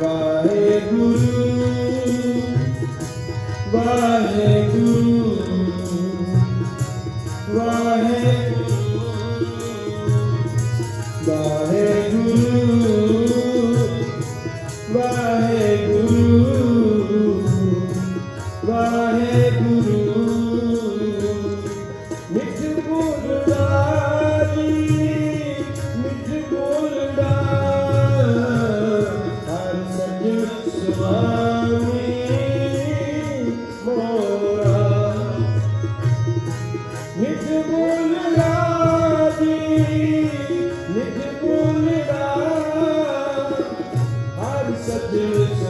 Waheguru Waheguru there is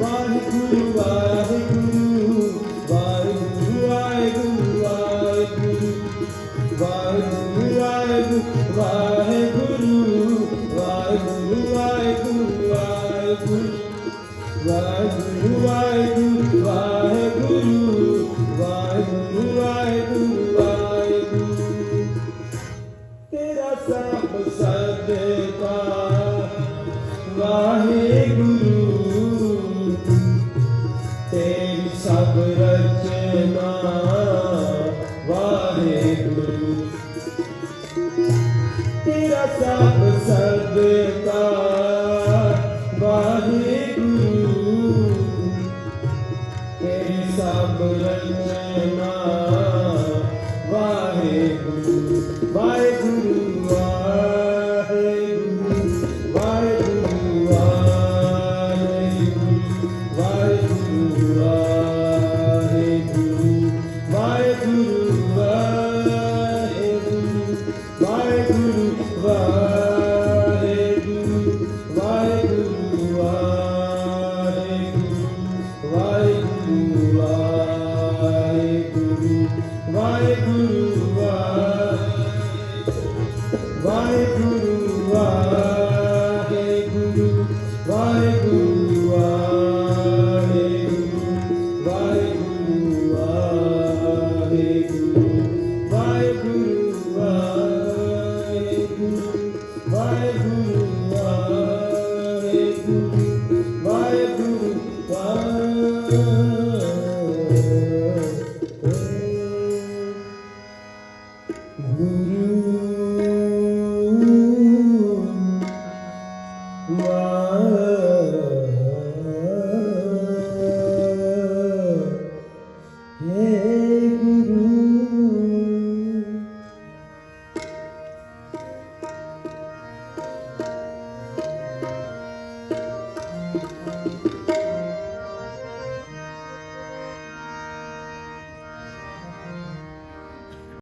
Waheguru Waheguru Waheguru Waheguru Waheguru Waheguru Waheguru Waheguru Waheguru Waheguru Waheguru Waheguru Waheguru Waheguru Waheguru Waheguru ਤੇਰਾ ਸਭ ਸਦਕਾ ਵਾਹਿਗੁਰੂ ਵਾਹਿਗੁਰੂ ਤੇਰਾ ਸਭ ਸਦਕਾ ਵਾਹਿਗੁਰੂ ਤੇਰੀ ਸਭ ਰਚਨਾ ਵਾਹਿਗੁਰੂ ਵਾਹਿਗੁਰੂ ਵਾਹਿਗੁਰੂ Yeah.